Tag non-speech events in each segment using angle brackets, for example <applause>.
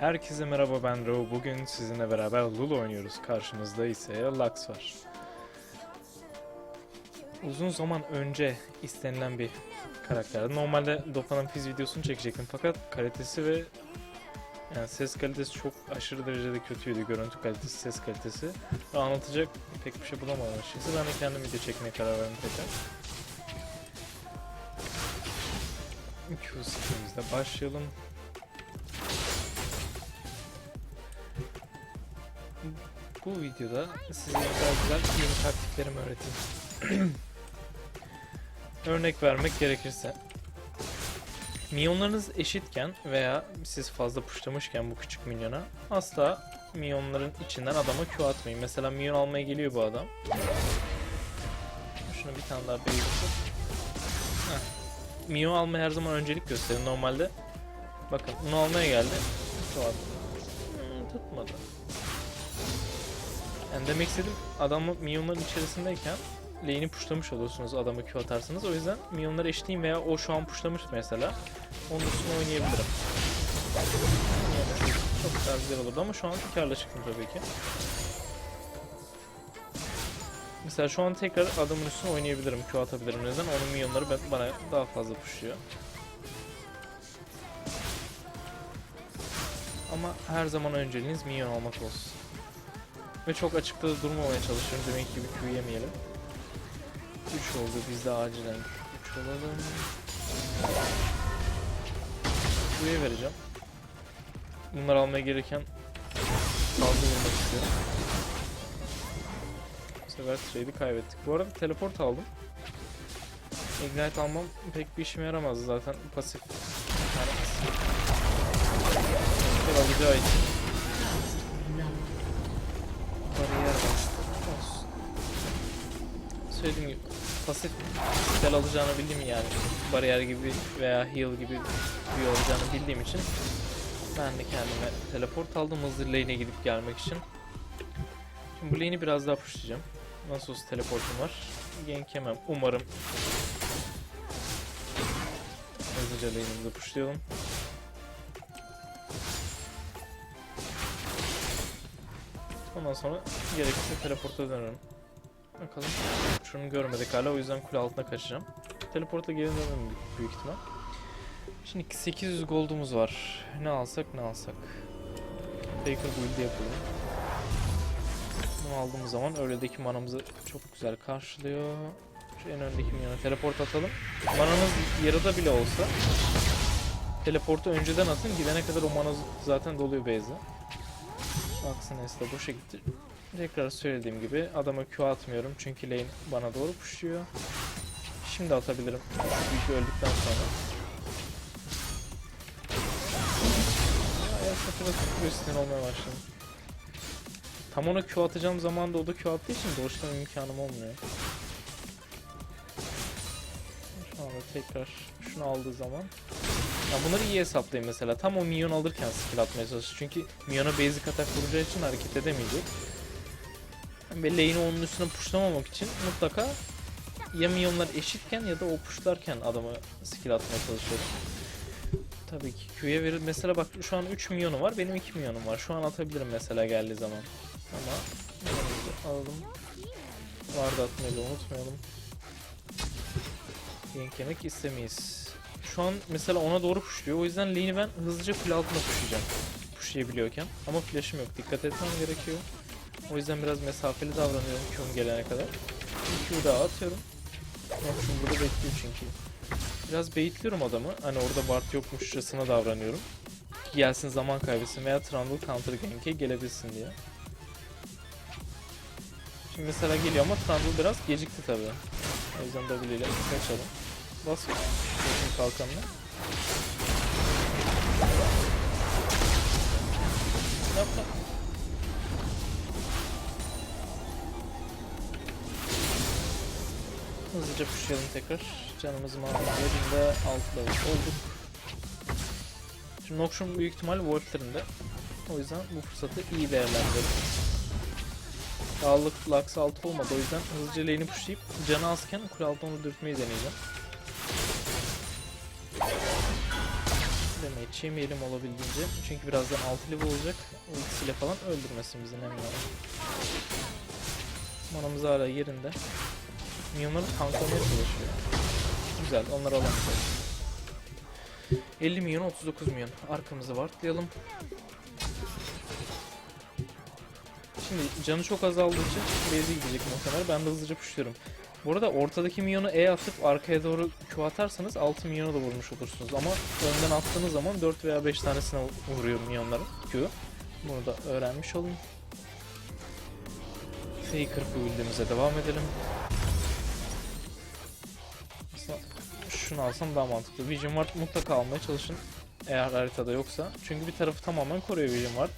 Herkese merhaba ben Ro. Bugün sizinle beraber Lulu oynuyoruz. Karşımızda ise Lux var. Uzun zaman önce istenilen bir karakter. Normalde Dopa'nın fiz videosunu çekecektim fakat kalitesi ve yani ses kalitesi çok aşırı derecede kötüydü. Görüntü kalitesi, ses kalitesi. Ve anlatacak pek bir şey bulamadım açıkçası. Ben de kendim video çekmeye karar verdim tekrar. Q skillimizle başlayalım. Bu videoda size güzel güzel yeni taktiklerimi öğreteyim. <clears throat> Örnek vermek gerekirse. Minyonlarınız eşitken veya siz fazla puşlamışken bu küçük minyona asla minyonların içinden adama Q atmayın. Mesela minyon almaya geliyor bu adam. Şunu bir tane daha beyazıp. Minyon almaya her zaman öncelik gösterin. Normalde bakın bunu almaya geldi. Q attı. Hmm, tutmadı. Yani demek istedim adamı minyonların içerisindeyken lane'i puşlamış olursunuz adamı Q atarsınız. O yüzden minyonları eşitleyin veya o şu an puşlamış mesela. Onun üstüne oynayabilirim. Yani çok daha güzel olurdu ama şu an karla çıktım tabii ki. Mesela şu an tekrar adamın üstüne oynayabilirim, Q atabilirim. Neden? Onun minyonları bana daha fazla puşluyor. Ama her zaman önceliğiniz minyon almak olsun. Ve çok açıkta da durmamaya çalışıyorum. Demek ki bir Q yemeyelim. 3 oldu. Biz de acilen 3 olalım. Q'ya vereceğim. Bunları almaya gereken fazla vurmak istiyorum. Bu sefer trade'i kaybettik. Bu arada teleport aldım. Ignite almam pek bir işime yaramazdı zaten. Pasif. Yani... alacağı için. Söylediğim gibi pasif spell alacağını bildim yani. Bariyer gibi veya heal gibi bir olacağını bildiğim için ben de kendime teleport aldım hızlı lane'e gidip gelmek için. Şimdi bu lane'i biraz daha pushlayacağım. Nasıl olsa teleportum var. Gank yemem. Umarım hızlıca lane'imizi pushlayalım. Ondan sonra gerekirse teleporta dönerim. Bakalım. Şunu görmedik hala o yüzden kule altına kaçacağım. Teleporta geri dönerim büyük- ihtimal. Şimdi 800 gold'umuz var. Ne alsak ne alsak. Baker build'i yapalım. Bunu aldığımız zaman öğledeki manamızı çok güzel karşılıyor. Şu en öndeki minyona teleport atalım. Mananız yarıda bile olsa teleportu önceden atın gidene kadar o mana zaten doluyor base'e. Aksines de boşa gitti. Tekrar söylediğim gibi adama Q atmıyorum çünkü lane bana doğru pushuyor. Şimdi atabilirim. Büyük öldükten sonra. Ayak biraz tutuyor sinir olmaya başladım. Tam ona Q atacağım zaman da o da Q attığı için doğuştan imkanım olmuyor. Şu anda tekrar şunu aldığı zaman ya bunları iyi hesaplayın mesela. Tam o minyon alırken skill atmaya çalışır. Çünkü minyona basic atak vuracağı için hareket edemeyecek. Ve lane'i onun üstüne pushlamamak için mutlaka ya minyonlar eşitken ya da o pushlarken adamı skill atmaya çalışıyorum. Tabii ki Q'ya verir. Mesela bak şu an 3 milyonu var. Benim 2 milyonum var. Şu an atabilirim mesela geldiği zaman. Ama alalım. Vardı atmayı da unutmayalım. Gank yemek istemeyiz. Şu an mesela ona doğru pushluyor. O yüzden lane'i ben hızlıca kule altına pushlayacağım. Pushlayabiliyorken. Ama flash'ım yok. Dikkat etmem gerekiyor. O yüzden biraz mesafeli davranıyorum Q'm gelene kadar. Bir Q daha atıyorum. Noxum burada bekliyor çünkü. Biraz baitliyorum adamı. Hani orada Bart yokmuşçasına davranıyorum. Gelsin zaman kaybetsin veya Trundle counter gank'e gelebilsin diye. Şimdi mesela geliyor ama Trundle biraz gecikti tabi. O yüzden W ile kaçalım. Bas Bakın kalkanına. Yapma. Hızlıca pushlayalım tekrar. Canımızı mahvolunca binde 6 level olduk. Şimdi Nokshun büyük ihtimal Wolf'lerinde. O yüzden bu fırsatı iyi değerlendirelim. Sağlık Lux 6 olmadı o yüzden hızlıca lane'i pushlayıp canı azken kule altına onu dürtmeyi deneyeceğim. Demeyi Geçemeyelim olabildiğince. Çünkü birazdan 6 level olacak. Ultisiyle falan öldürmesin bizi ne var. Manamız hala yerinde. Minyonları tanklamaya çalışıyor. Güzel onları alamayacağız. 50 milyon 39 milyon. Arkamızı vartlayalım. Şimdi canı çok azaldığı için base'e gidecek muhtemelen. Ben de hızlıca pushluyorum. Bu arada ortadaki minyonu E atıp arkaya doğru Q atarsanız 6 minyonu da vurmuş olursunuz. Ama önden attığınız zaman 4 veya 5 tanesine vuruyor minyonların Q. Bunu da öğrenmiş olun. Faker build'imize devam edelim. Aslında şunu alsam daha mantıklı. Vision Ward mutlaka almaya çalışın. Eğer haritada yoksa. Çünkü bir tarafı tamamen koruyor Vision Ward.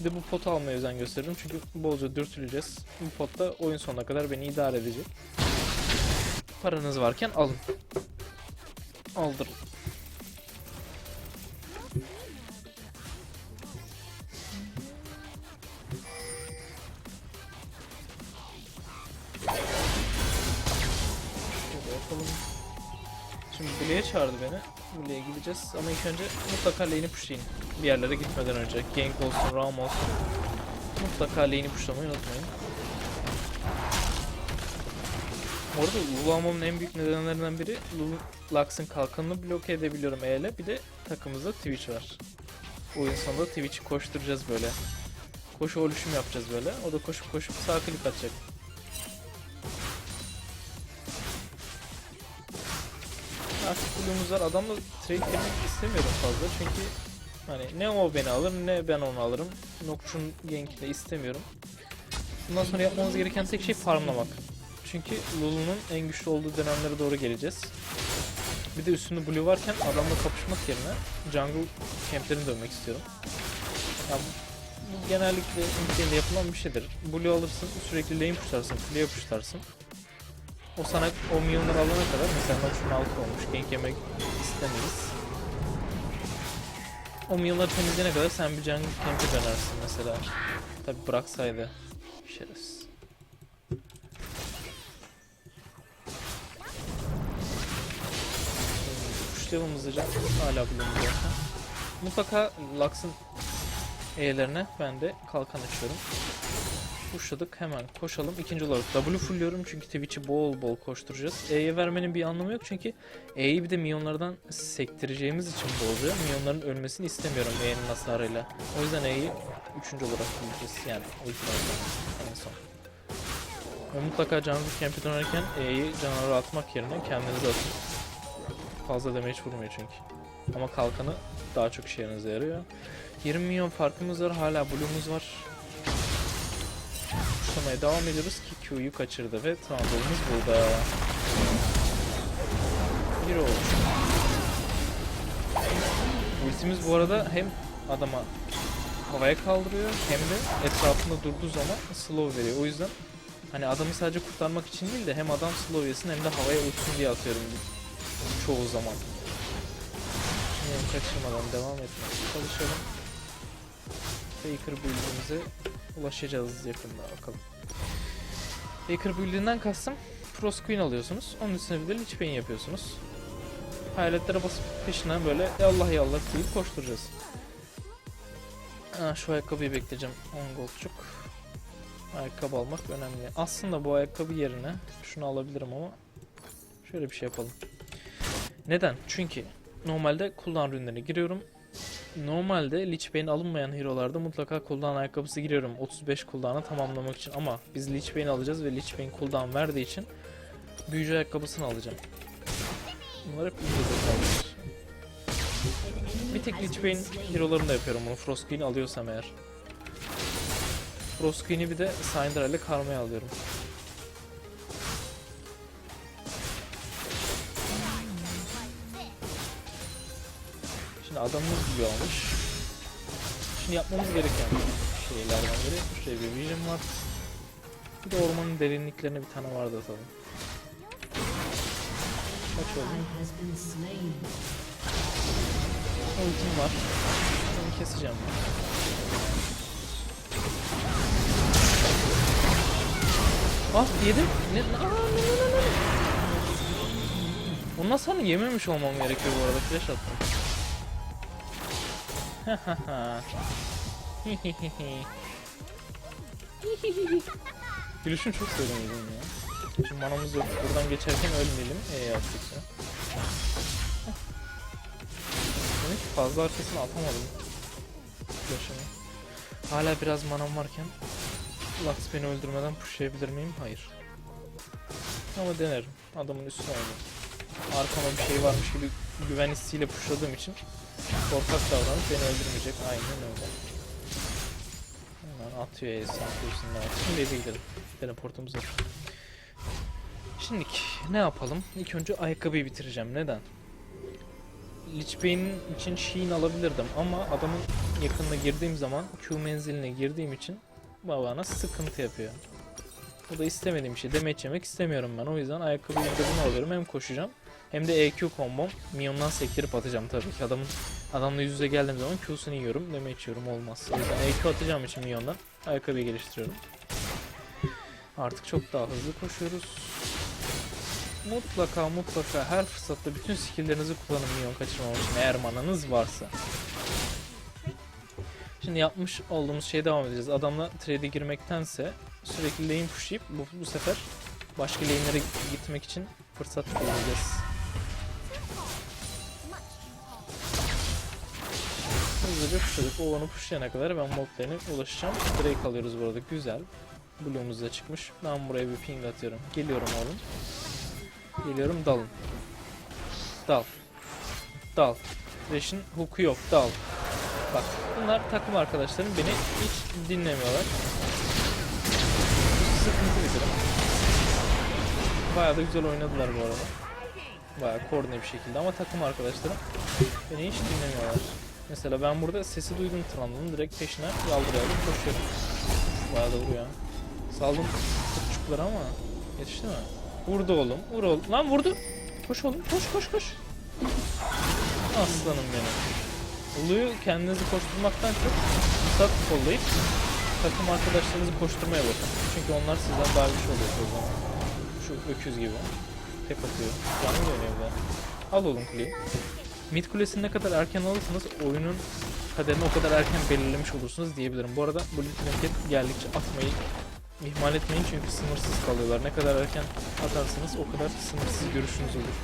Bir de bu potu almaya özen gösteririm çünkü bolca dürtüleceğiz. Bu pot da oyun sonuna kadar beni idare edecek. Paranız varken alın. Aldırın. Çağırdı beni. Blue'ye gideceğiz ama ilk önce mutlaka lane'i pushlayın. Bir yerlere gitmeden önce. Gank olsun, roam olsun. Mutlaka lane'i pushlamayı unutmayın. Bu arada Lulu almamın en büyük nedenlerinden biri Lulu Lux'ın kalkanını bloke edebiliyorum E ile. Bir de takımımızda Twitch var. Oyun sonunda Twitch'i koşturacağız böyle. Koşu oluşum yapacağız böyle. O da koşup koşup sağ klik atacak. Blue'umuz var. Adamla trade girmek istemiyorum fazla çünkü hani ne o beni alır ne ben onu alırım. Nocturne gank'i de istemiyorum. Bundan sonra yapmamız gereken tek şey farmlamak. Çünkü Lulu'nun en güçlü olduğu dönemlere doğru geleceğiz. Bir de üstünde Blue varken adamla kapışmak yerine jungle camplerini dönmek istiyorum. Ya bu genellikle Infinite'de yapılan bir şeydir. Blue alırsın, sürekli lane pushlarsın, kuleye pushlarsın. O sana o milyonları alana kadar mesela Nocturne 6 olmuş, gank yemek istemeyiz. O milyonları temizleyene kadar sen bir jungle camp'e dönersin mesela. Tabi bıraksaydı. Şerefsiz. Pushlayalım hızlıca. Hala bulundu zaten. Mutlaka Lux'ın E'lerine ben de kalkan açıyorum. Pushladık hemen koşalım. İkinci olarak W fullliyorum çünkü Twitch'i bol bol koşturacağız. E'ye vermenin bir anlamı yok çünkü E'yi bir de minyonlardan sektireceğimiz için bolca minyonların ölmesini istemiyorum E'nin hasarıyla. O yüzden E'yi üçüncü olarak kullanacağız. Yani ultimaten en son. Ve mutlaka canlı camp'e dönerken E'yi canavara atmak yerine kendinize atın. Fazla damage vurmuyor çünkü. Ama kalkanı daha çok işlerinize yarıyor. 20 milyon farkımız var. Hala Blue'umuz var. Kuşlamaya devam ediyoruz ki Q'yu kaçırdı ve Trundle'ımız burada. Bir olmuş. Ultimiz bu arada hem adama havaya kaldırıyor hem de etrafında durduğu zaman slow veriyor. O yüzden hani adamı sadece kurtarmak için değil de hem adam slow yesin hem de havaya uçsun diye atıyorum çoğu zaman. Yani kaçırmadan devam etmeye çalışalım. Faker build'imize ulaşacağız yakında bakalım. Faker build'inden kastım Frost Queen alıyorsunuz. Onun üstüne bir de Lich Bane yapıyorsunuz. Hayaletlere basıp peşinden böyle "Ya Allah ya Allah deyip koşturacağız. Ha, şu ayakkabıyı bekleyeceğim. 10 goldçuk. Ayakkabı almak önemli. Aslında bu ayakkabı yerine şunu alabilirim ama şöyle bir şey yapalım. Neden? Çünkü normalde cooldown ürünlerine giriyorum. Normalde Lich Bane alınmayan hero'larda mutlaka cooldown ayakkabısı giriyorum 35 cooldown'ı tamamlamak için ama biz Lich Bane alacağız ve Lich Bane cooldown verdiği için büyücü ayakkabısını alacağım. Bunlar hep ince detaylar. Bir tek Lich Bane hero'larında yapıyorum bunu Frost Queen'i alıyorsam eğer. Frost Queen'i bir de Syndra ile karmaya alıyorum. Adamımız gibi olmuş. Şimdi yapmamız gereken şeylerden biri şuraya bir vision var. Bir de ormanın derinliklerine bir tane vardı atalım. Kaç oldu? Ultim var. Onu keseceğim. Ah yedim. Ne? Aa, ne, ne, ne, ne. Ondan sonra yememiş olmam gerekiyor bu arada. Flash attım. <laughs> Gülüşünü çok sevdim ya. Şimdi manamız yok. Buradan geçerken ölmeyelim. E yaptık ya. Demek ki fazla arkasını atamadım. Flash'ını. Hala biraz manam varken Lux beni öldürmeden pushlayabilir miyim? Hayır. Ama denerim. Adamın üstüne oynayayım. Arkama bir şey varmış gibi güven hissiyle pushladığım için korkak davranıp beni öldürmeyecek. Aynen öyle. Hemen atıyor Ace üstünden. Şimdi eve gidelim. Teleportumuz var. Şimdi ne yapalım? İlk önce ayakkabıyı bitireceğim. Neden? Lich Bey'in için Sheen alabilirdim ama adamın yakınına girdiğim zaman Q menziline girdiğim için bana sıkıntı yapıyor. Bu da istemediğim bir şey. Demet yemek istemiyorum ben. O yüzden ayakkabıyı da bunu alıyorum. Hem koşacağım hem de EQ kombom. Minyondan sektirip atacağım tabii ki. Adamın adamla yüz yüze geldiğim zaman Q'sunu yiyorum. Deme içiyorum olmaz. O yüzden EQ atacağım için minyondan ayakkabıyı geliştiriyorum. Artık çok daha hızlı koşuyoruz. Mutlaka mutlaka her fırsatta bütün skilllerinizi kullanın minyon kaçırmamak için eğer mananız varsa. Şimdi yapmış olduğumuz şeye devam edeceğiz. Adamla trade'e girmektense sürekli lane pushlayıp bu, bu sefer başka lane'lere gitmek için fırsat kullanacağız. Hızlıca pushladık. O onu pushlayana kadar ben lane'e ulaşacağım. Drake alıyoruz burada. Güzel. Blue'umuz da çıkmış. Ben buraya bir ping atıyorum. Geliyorum oğlum. Geliyorum dalın. Dal. Dal. Thresh'in hook'u yok. Dal. Bak bunlar takım arkadaşlarım beni hiç dinlemiyorlar. Sıkıntı bir durum. Bayağı da güzel oynadılar bu arada. Bayağı koordine bir şekilde ama takım arkadaşlarım beni hiç dinlemiyorlar. Mesela ben burada sesi duydum Trundle'ın direkt peşine yaldırıyorum koşuyorum. Bayağı da vuruyor. Saldım tutçukları ama yetişti mi? Vurdu oğlum. Vur oğlum. Lan vurdu. Koş oğlum. Koş koş koş. Aslanım benim. Uluyu kendinizi koşturmaktan çok fırsat kollayıp takım arkadaşlarınızı koşturmaya bakın. Çünkü onlar sizden daha güçlü oluyor o zaman. Şu öküz gibi. Tek atıyor. Canı dönüyor de. Al oğlum kuleyi. Mid kulesini ne kadar erken alırsanız oyunun kaderini o kadar erken belirlemiş olursunuz diyebilirim. Bu arada bu trinket geldikçe atmayı ihmal etmeyin çünkü sınırsız kalıyorlar. Ne kadar erken atarsanız o kadar sınırsız görüşünüz olur.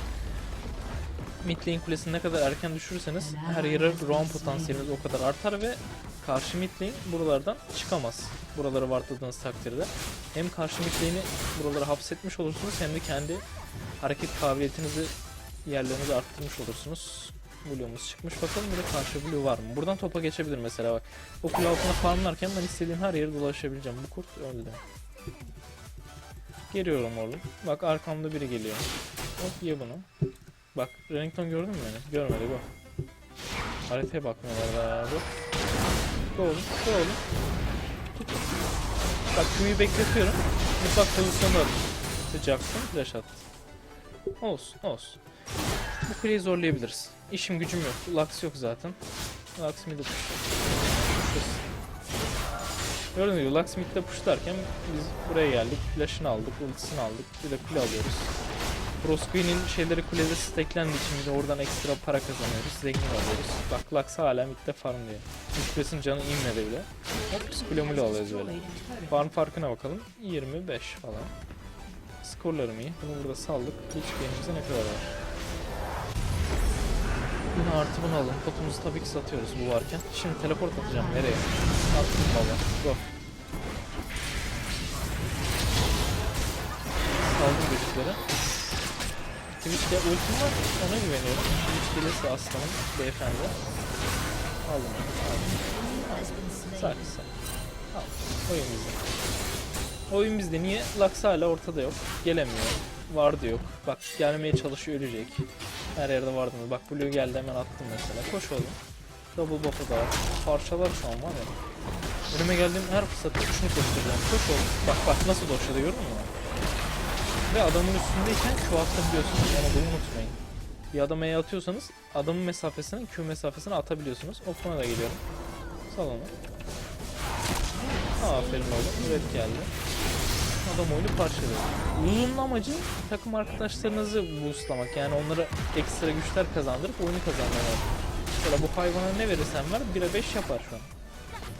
Mid lane kulesini ne kadar erken düşürürseniz her yere roam potansiyeliniz o kadar artar ve karşı mid lane buralardan çıkamaz. Buraları wardladığınız takdirde. Hem karşı mid lane'i buralara hapsetmiş olursunuz hem de kendi hareket kabiliyetinizi yerlerinizi arttırmış olursunuz. Blue'umuz çıkmış. Bakalım bir de karşı blue var mı? Buradan topa geçebilir mesela bak. O kule altına farmlarken ben istediğim her yere dolaşabileceğim. Bu kurt öldü. Geliyorum oğlum. Bak arkamda biri geliyor. Hop ye bunu. Bak Renekton gördün mü beni? Görmedi bu. Haritaya bakmıyorlar dur. Go oğlum. Go oğlum. Tut. Bak Q'yu bekletiyorum. Mutfak pozisyonu alın. Sıcaksın. Flash attı. Olsun olsun. Bu kuleyi zorlayabiliriz. İşim gücüm yok. Lux yok zaten. Lux mid'e push. Push. Gördüğünüz gibi Lux mid'de pushlarken biz buraya geldik. Flash'ını aldık, ultisini aldık. Bir de kule alıyoruz. Brosqui'nin şeyleri kulede stacklendiği için bir de oradan ekstra para kazanıyoruz. Zengin oluyoruz. Bak Lux hala midde farm diyor. Mutlusun canı inmedi bile. Hop biz kule mule alıyoruz böyle. Farm farkına bakalım. 25 falan. Skorlarım iyi. Bunu burada saldık. Hiç game'imize ne kadar var? Bunu artı bunu alın. Potumuzu tabii ki satıyoruz bu varken. Şimdi teleport atacağım. Nereye? Attım baba. Go. Aldım güçleri. Twitch'te ultim var. Ona güveniyorum. Twitch gelirse aslanım. Beyefendi. Aldım. Aldım. Sakin sakin. Al. Oyun bizde. Oyun bizde. Niye? Lux hala ortada yok. Gelemiyor. Vardı yok. Bak gelmeye çalışıyor ölecek. Her yerde vardı? Bak Blue geldi hemen attım mesela. Koş oğlum. Double buff'ı da var. Parçalar şu an var ya. Önüme geldiğim her fırsatta şunu koşturacağım. Koş oğlum. Bak bak nasıl doşladı gördün mü? Ve adamın üstündeyken Q atabiliyorsunuz. Onu da unutmayın. Bir adama E atıyorsanız adamın mesafesini Q mesafesine atabiliyorsunuz. Okuna da geliyorum. Sal onu. Aferin oğlum. Evet geldi. Adam oyunu parçalıyor. Uzunun amacı takım arkadaşlarınızı boostlamak. Yani onlara ekstra güçler kazandırıp oyunu kazandırmak. Mesela bu hayvana ne verirsen ver 1'e 5 yapar şu an.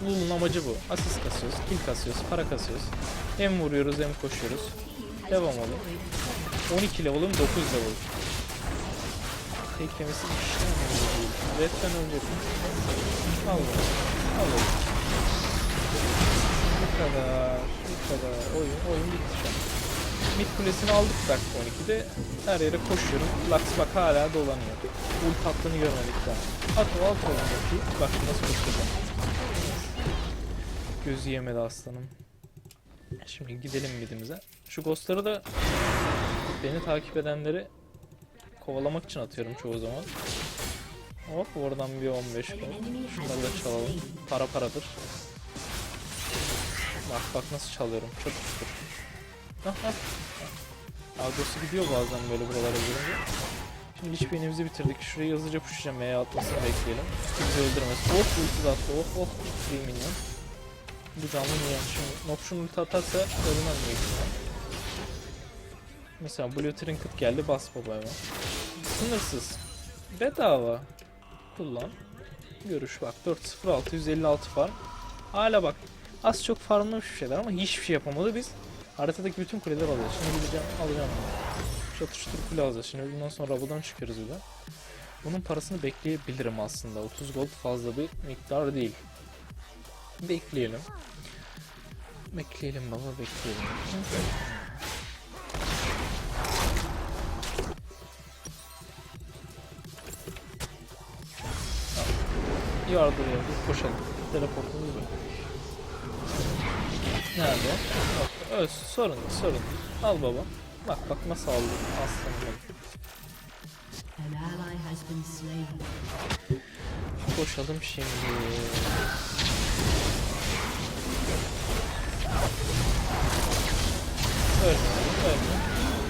Lulu'nun amacı bu. Asist kasıyoruz, kill kasıyoruz, para kasıyoruz. Hem vuruyoruz hem koşuyoruz. Devam oğlum. 12 level'ım 9 level. Tek yemesi işlem. Red'den ölecek. Al bunu. Al oğlum. Bu kadar. Bu kadar. Oyun, oyun bitti şu an. Mid kulesini aldık dakika 12'de. Her yere koşuyorum. Lux bak hala dolanıyor. Ult attığını görmedik daha. At o alt bakayım. Bak nasıl koşuyor. Gözü yemedi aslanım. Şimdi gidelim midimize. Şu ghostları da beni takip edenleri kovalamak için atıyorum çoğu zaman. Hop oradan bir 15 gol. Şunları da çalalım. Para paradır. Bak bak nasıl çalıyorum. Çok şükür. Ah ah. Agrosu gidiyor bazen böyle buralara girince. Şimdi iç beynimizi bitirdik. Şurayı hızlıca pushlayacağım. M'ye atmasını bekleyelim. Bizi öldürmez. Oh ulti attı. Oh oh. Free minyon. Bu canlı minyon. Şimdi Nokşun ulti atarsa ölmem büyük. Mesela Blue Trinket geldi. Bas baba hemen. Sınırsız. Bedava. Kullan. Görüş bak. 406 156 farm. Hala bak. Az çok farmlamış bir şeyler ama hiçbir şey yapamadı biz. Haritadaki bütün kuleleri alacağız. Şimdi gideceğim alacağım çatır kule alacağız. Şimdi bundan sonra buradan çıkıyoruz bir de. Bunun parasını bekleyebilirim aslında. 30 gold fazla bir miktar değil. Bekleyelim. Bekleyelim baba bekleyelim. Yardır yardır koşalım. Teleportumuz var. Nerede? Bak, öz sorun değil, sorun değil. Al baba. Bak bak nasıl aldı aslanım. Koşalım şimdi. Ölme, ölme.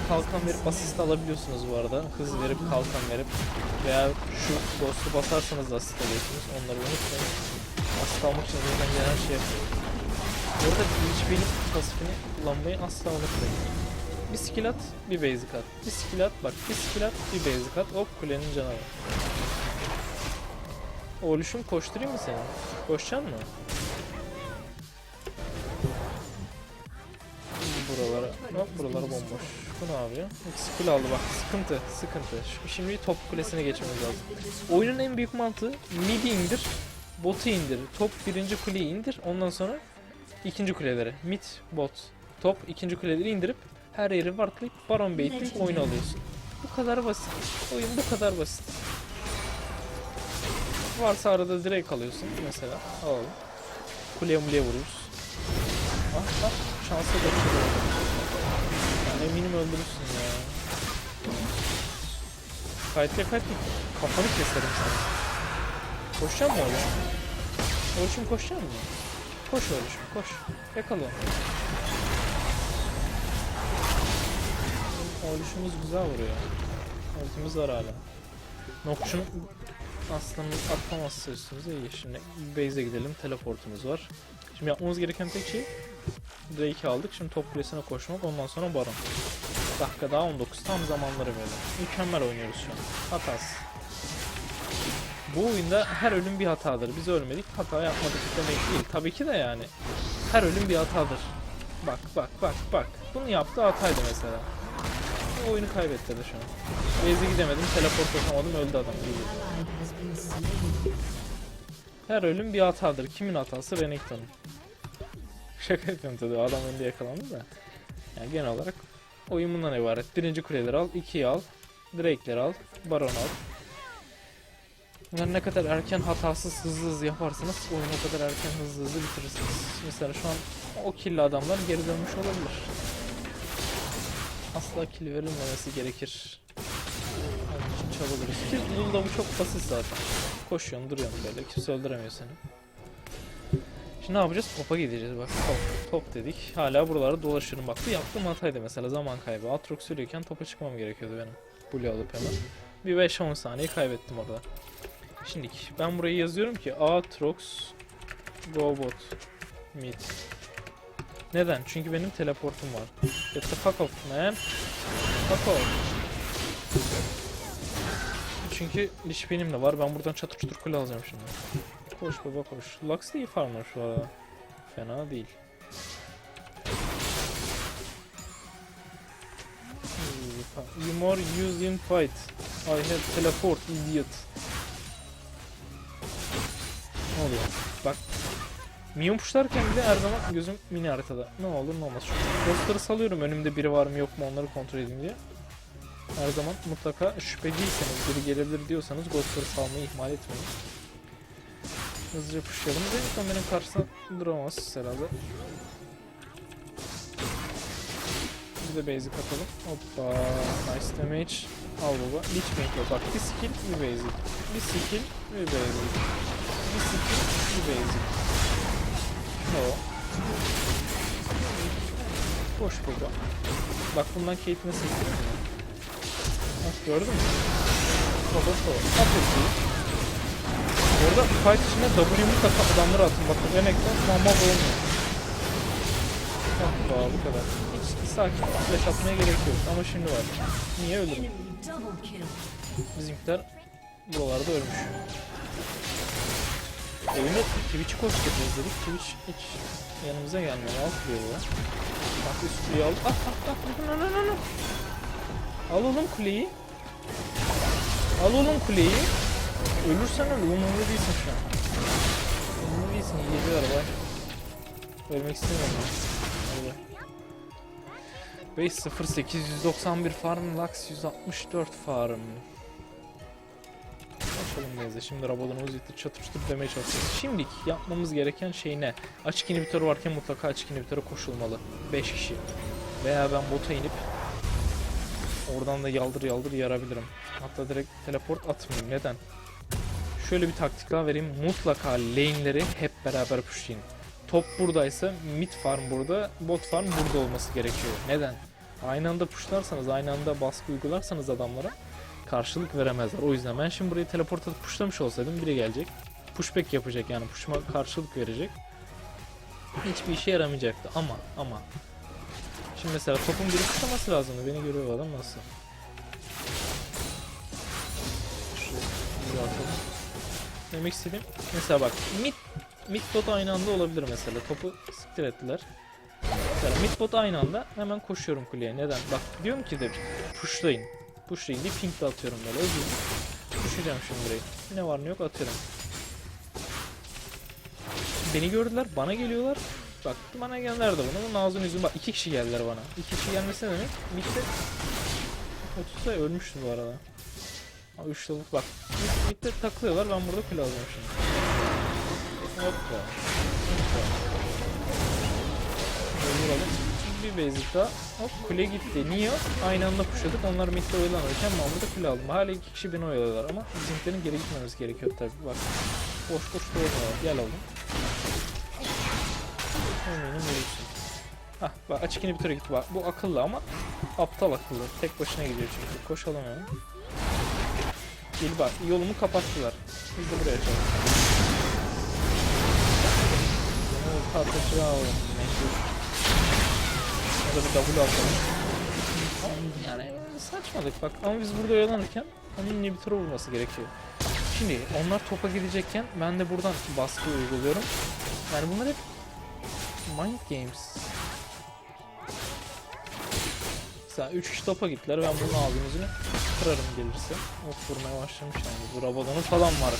Kalkan verip asist alabiliyorsunuz bu arada. Hız verip kalkan verip veya şu ghost'u basarsanız da asist alıyorsunuz. Onları unutmayın. Asist almak için zaten gelen şey yapıyor. Bu arada hiç benim pasifini kullanmayı asla unutmayın. Bir skill at, bir basic at. Bir skill at, bak bir skill at, bir basic at. Hop kulenin canavarı. Oğluşum koşturayım mı seni? Koşacaksın mı? Buralara, hop buralara bomboş. Bu ne yapıyor? Skill aldı bak sıkıntı sıkıntı. Şimdi top kulesine geçmemiz lazım. Oyunun en büyük mantığı midi indir, botu indir, top birinci kuleyi indir, ondan sonra ikinci kulelere. Mid, bot, top ikinci kuleleri indirip her yeri wardlayıp baron baitleyip oyunu alıyorsun. Bu kadar basit. Oyun bu kadar basit. Varsa arada direkt alıyorsun mesela. Alalım. Kuleye muleye vururuz. Ah ah şansa geçiyor. Yani eminim öldürürsün ya. Kayıtla kayıtla kafanı keserim sana. Koşacak mı oğlum? Oğlum koşacak mı? Koş oğlum koş. Yakala onu. Oğluşumuz güzel vuruyor. Ultimiz var hala. Nokçun aslanın atlamazsa üstümüze iyi. Şimdi base'e gidelim. Teleportumuz var. Şimdi yapmamız gereken tek şey Drake'i aldık. Şimdi top kulesine koşmak. Ondan sonra Baron. Dakika daha 19. Tam zamanları böyle. Mükemmel oynuyoruz şu an. Hatasız. Bu oyunda her ölüm bir hatadır. Biz ölmedik. Hata yapmadık demek değil. Tabii ki de yani. Her ölüm bir hatadır. Bak bak bak bak. Bunu yaptı hataydı mesela. Bu oyunu kaybetti de şu an. Base'e gidemedim. Teleport atamadım. Öldü adam. Her ölüm bir hatadır. Kimin hatası? Renekton'un. Şaka yapıyorum tabii. Adam önde yakalandı da. Yani genel olarak oyun bundan ibaret. Birinci kuleleri al, ikiyi al, Drake'leri al, Baron al. Bunları ne kadar erken hatasız hızlı hızlı yaparsanız oyunu o kadar erken hızlı hızlı bitirirsiniz. Mesela şu an o killi adamlar geri dönmüş olabilir. Asla kill verilmemesi gerekir. Onun için çabalıyoruz. Ki Lul'da bu çok basit zaten. Koşuyorsun duruyorsun böyle kimse öldüremiyor seni. Şimdi ne yapacağız? Top'a gideceğiz bak top, top dedik. Hala buralarda dolaşıyorum bak. Bu yaptığım hataydı mesela zaman kaybı. Atrox sürüyorken topa çıkmam gerekiyordu benim. Blue alıp hemen. Bir 5-10 saniye kaybettim orada. Şimdi ben burayı yazıyorum ki Atrox Robot Mid. Neden? Çünkü benim teleportum var. Get the fuck off man. Fuck off. çünkü Lich benim de var. Ben buradan çatır çutur kule alacağım şimdi. Koş baba koş. Lux iyi farmlar şu arada. Fena değil. You more use in fight. I have teleport idiot. Oluyor? Bak. Minyon puşlarken bile her zaman gözüm mini haritada. Ne olur ne olmaz. Şu ghostları salıyorum önümde biri var mı yok mu onları kontrol edeyim diye. Her zaman mutlaka şüpheliyseniz biri gelebilir diyorsanız ghostları salmayı ihmal etmeyin. Hızlıca pushlayalım. Zeynep benim karşısına duramaz herhalde. Bir de basic atalım. Hoppa. Nice damage. Al baba. Lich Bank. Bak bir skill bir basic. Bir skill bir basic. Skill bir basic. No. Boş baba. Bak bundan Kate'ine sektirir mi? Bak gördün mü? Baba baba. At etkiyi. Orada fight içinde W mutlaka adamları atın. Bakın yemekten mama olmuyor. Hoppa bu kadar. Hiç sakin flash atmaya gerek yok ama şimdi var. Niye kill. Bizimkiler buralarda ölmüş. Oyunu Twitch'i koşturacağız dedik. Twitch hiç yanımıza gelmiyor. Al kuleyi bu. Bak üst kuleyi al. Ah ah ah. No, no, no, no. Al oğlum kuleyi. Al oğlum kuleyi. Ölürsen öl. Umurumda değilsin şu an. Umurumda değilsin. Geceler bay. Ölmek istemiyorum ben. Hadi. 508 191 farm Lux 164 farm. Açalım neyse. Şimdi Rabadon'u uzayıp çatır çatır demeye çalışacağız. Şimdilik yapmamız gereken şey ne? Açık inhibitör varken mutlaka açık inhibitöre koşulmalı. 5 kişi. Veya ben bota inip oradan da yaldır yaldır yarabilirim. Hatta direkt teleport atmayayım. Neden? Şöyle bir taktik daha vereyim. Mutlaka lane'leri hep beraber pushlayın. Top buradaysa mid farm burada, bot farm burada olması gerekiyor. Neden? Aynı anda pushlarsanız, aynı anda baskı uygularsanız adamlara karşılık veremezler. O yüzden ben şimdi burayı teleport atıp pushlamış olsaydım biri gelecek. Pushback yapacak yani pushma karşılık verecek. Hiçbir işe yaramayacaktı ama ama Şimdi mesela topun biri pushlaması lazımdı. Beni görüyor adam nasıl? Demek istediğim mesela bak mid mid bot aynı anda olabilir mesela. Topu siktir ettiler. Mesela mid bot aynı anda hemen koşuyorum kuleye. Neden? Bak diyorum ki de pushlayın. Pushlayın diye ping de atıyorum böyle. Özür Pushlayacağım şimdi burayı. Ne var ne yok atıyorum. Beni gördüler, bana geliyorlar. Bak bana gelenler de bunu. Bunun ağzını yüzünü bak iki kişi geldiler bana. İki kişi gelmesi ne demek? Mid'de 30'da ölmüştüm bu arada. Ama 3 lavuk bak. Mid'de takılıyorlar ben burada kule alacağım şimdi. Hoppa. Hoppa. Öldürelim. Bir basic daha. Hop kule gitti. Niye? Aynı anda pushladık. Onlar midde oyalanırken ben burada kule aldım. Hala iki kişi beni oyalıyorlar ama bizimkilerin geri gitmemiz gerekiyor tabii. Bak. Boş boş doğrular. Gel oğlum. Eminim ölürsün. Hah bak açık inhibitöre gitti bak. Bu akıllı ama aptal akıllı. Tek başına gidiyor çünkü. Koşalım hemen. Gel bak yolumu kapattılar. Biz de buraya açalım. Bunu patlatıya alalım. Mecbur. Ya da bir double atalım. Yani saçmalık bak ama biz burada oyalanırken onun inhibitöre vurması gerekiyor. Şimdi onlar topa gidecekken ben de buradan baskı uyguluyorum. Yani bunlar hep Mind Games. Mesela 3 kişi topa gittiler ben bunu ağzını yüzünü kırarım gelirse. Of vurmaya başlamış yani. Bu Rabadon'u falan var.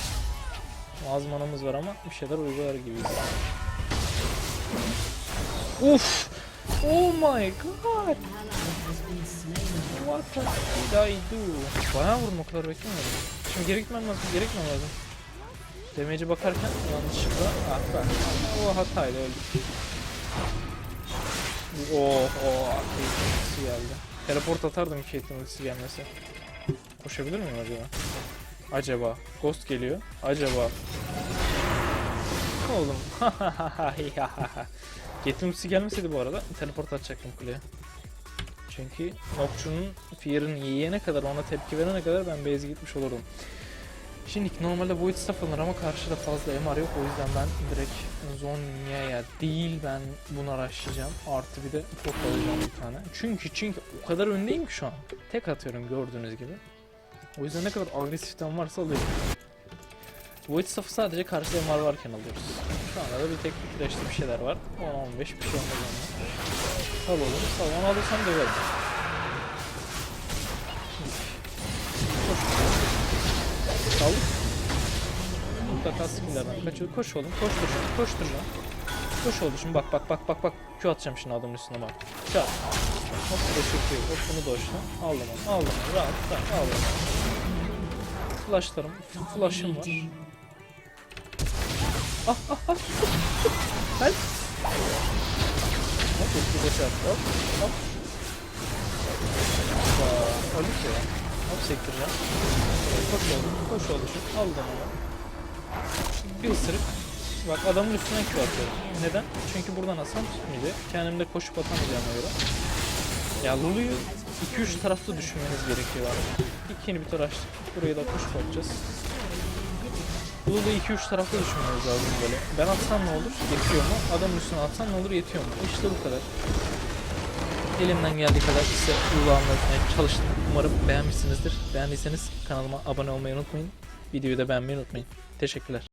Azmanımız var ama bir şeyler uygular gibiyiz. Uf! Oh my god! What did I do? O kadar beklemiyordum. Şimdi geri gitmem lazım, geri lazım. Damage'e bakarken yanlışlıkla ah bak o hatayla öldük. Oh oh Kate'in geldi. Teleport atardım Kate'in ultisi gelmesi. Koşabilir miyim acaba? Acaba. Ghost geliyor. Acaba. Oğlum. <laughs> Ultisi gelmeseydi bu arada teleport atacaktım kuleye. Çünkü Nocturne'un Fear'ını yiyene kadar ona tepki verene kadar ben base'e gitmiş olurdum. Şimdi normalde Void Staff alınır ama karşıda fazla MR yok o yüzden ben direkt Zonya'ya değil ben bunu araştıracağım. Artı bir de pot alacağım bir tane. Çünkü çünkü o kadar öndeyim ki şu an. Tek atıyorum gördüğünüz gibi. O yüzden ne kadar agresiften varsa alıyorum. Void Staff'ı sadece karşı MR varken alıyoruz. Şu anda da bir tek bir flash'lı bir şeyler var. 10-15 bir şey olmaz onunla. Sal oğlum sal. Onu alırsam döverim. Koş. Saldık. Mutlaka skillerden kaçıyor. Koş oğlum koş koş koştur lan. Koş oğlum şimdi bak bak bak bak bak. Q atacağım şimdi adamın üstüne bak. Çat. Hop çekiyor. Hop bunu doşla. Aldım onu. Aldım onu. Rahat rahat aldım onu. Flashlarım. Flash'ım var. Ah ah ah. Help. Hop bir de çarp. Hop hop. Hoppa. Öldük ya. Hop sektireceğim. Koş oğlum. Koş oğlum. Aldım onu. Bir ısırık. Bak adamın üstüne Q atıyorum. Neden? Çünkü buradan asam tutmayacak. Kendimde koşup atamayacağıma göre. Ya Lulu'yu 2-3 tarafta düşünmeniz gerekiyor abi. İki inhibitor açtık. Buraya da koşup atacağız. Lulu'yu 2-3 tarafta düşünmeniz lazım böyle. Ben atsam ne olur? Yetiyor mu? Adamın üstüne atsam ne olur? Yetiyor mu? İşte bu kadar. Elimden geldiği kadar size Lulu anlatmaya çalıştım. Umarım beğenmişsinizdir. Beğendiyseniz kanalıma abone olmayı unutmayın. Videoyu da beğenmeyi unutmayın. Teşekkürler.